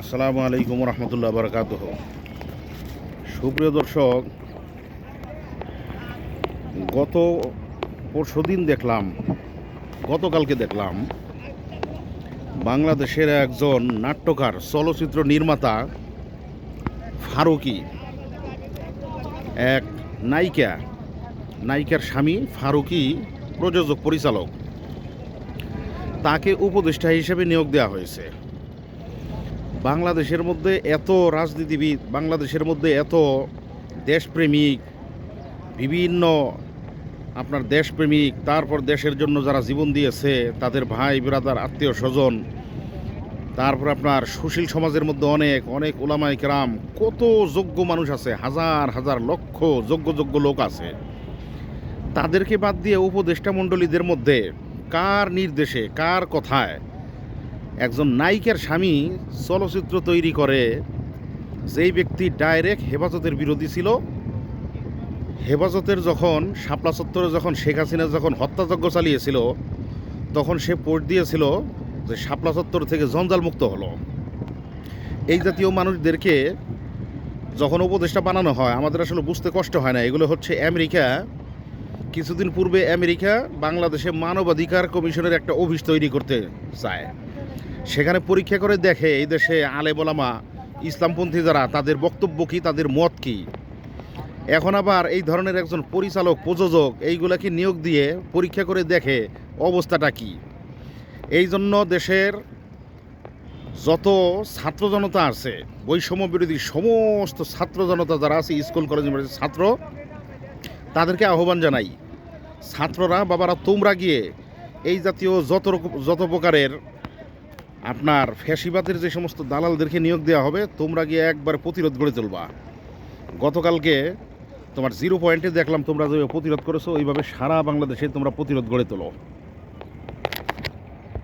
আসসালামু আলাইকুম রহমতুল্লাহ বারকাত সুপ্রিয় দর্শক, গত পরশু দিন দেখলাম, গতকালকে দেখলাম, বাংলাদেশের একজন নাট্যকার, চলচ্চিত্র নির্মাতা, ফারুকি, এক নায়িকা, নায়িকার স্বামী ফারুকি, প্রযোজক, পরিচালক, তাকে উপদেষ্টা হিসেবে নিয়োগ দেওয়া হয়েছে। বাংলাদেশের মধ্যে এত রাজনীতিবিদ, বাংলাদেশের মধ্যে এত দেশপ্রেমিক, বিভিন্ন আপনার দেশপ্রেমিক, তারপর দেশের জন্য যারা জীবন দিয়েছে, তাদের ভাই বিরাদার আত্মীয়, স্বজন, তারপর আপনার সুশীল সমাজের মধ্যে অনেক অনেক ওলামাই কেরাম, কত যোগ্য মানুষ আছে, হাজার হাজার লক্ষ যোগ্য যোগ্য লোক আছে। তাদেরকে বাদ দিয়ে উপদেষ্টা মণ্ডলীদের মধ্যে কার নির্দেশে, কার কথায় একজন নায়িকার স্বামী চলচ্চিত্র তৈরি করে, যেই ব্যক্তি ডাইরেক্ট হেফাজতের বিরোধী ছিল, হেফাজতের যখন, শাপলা চত্বরে যখন শেখ হাসিনা যখন হত্যাযজ্ঞ চালিয়েছিল, তখন সে পোস্ট দিয়েছিল যে শাপলা চত্বর থেকে জঞ্জাল মুক্ত হলো। এই জাতীয় মানুষদেরকে যখন উপদেষ্টা বানানো হয়, আমাদের আসলে বুঝতে কষ্ট হয় না। এগুলো হচ্ছে আমেরিকা। কিছুদিন পূর্বে আমেরিকা বাংলাদেশে মানবাধিকার কমিশনের একটা অফিস তৈরি করতে চায়। সেখানে পরীক্ষা করে দেখে এই দেশে আলে বলামা ইসলামপন্থী যারা, তাদের বক্তব্য কী, তাদের মত কী? এখন আবার এই ধরনের একজন পরিচালক, প্রযোজক, এইগুলাকে নিয়োগ দিয়ে পরীক্ষা করে দেখে অবস্থাটা কি? এই জন্য দেশের যত ছাত্র জনতা আছে, বৈষম্য বিরোধী সমস্ত ছাত্র জনতা যারা আছে, স্কুল, কলেজ ছাত্র, তাদেরকে আহ্বান জানাই। ছাত্ররা, বাবারা, তোমরা গিয়ে এই জাতীয় যত যত প্রকারের আপনার ফ্যাসিবাদের যে সমস্ত দালালদেরকে নিয়োগ দেওয়া হবে, তোমরা গিয়ে একবার প্রতিরোধ গড়ে তুলবা গতকালকে তোমার জিরো পয়েন্টে দেখলাম তোমরা যেভাবে প্রতিরোধ করেছ, ওইভাবে সারা বাংলাদেশে তোমরা প্রতিরোধ গড়ে তোলো।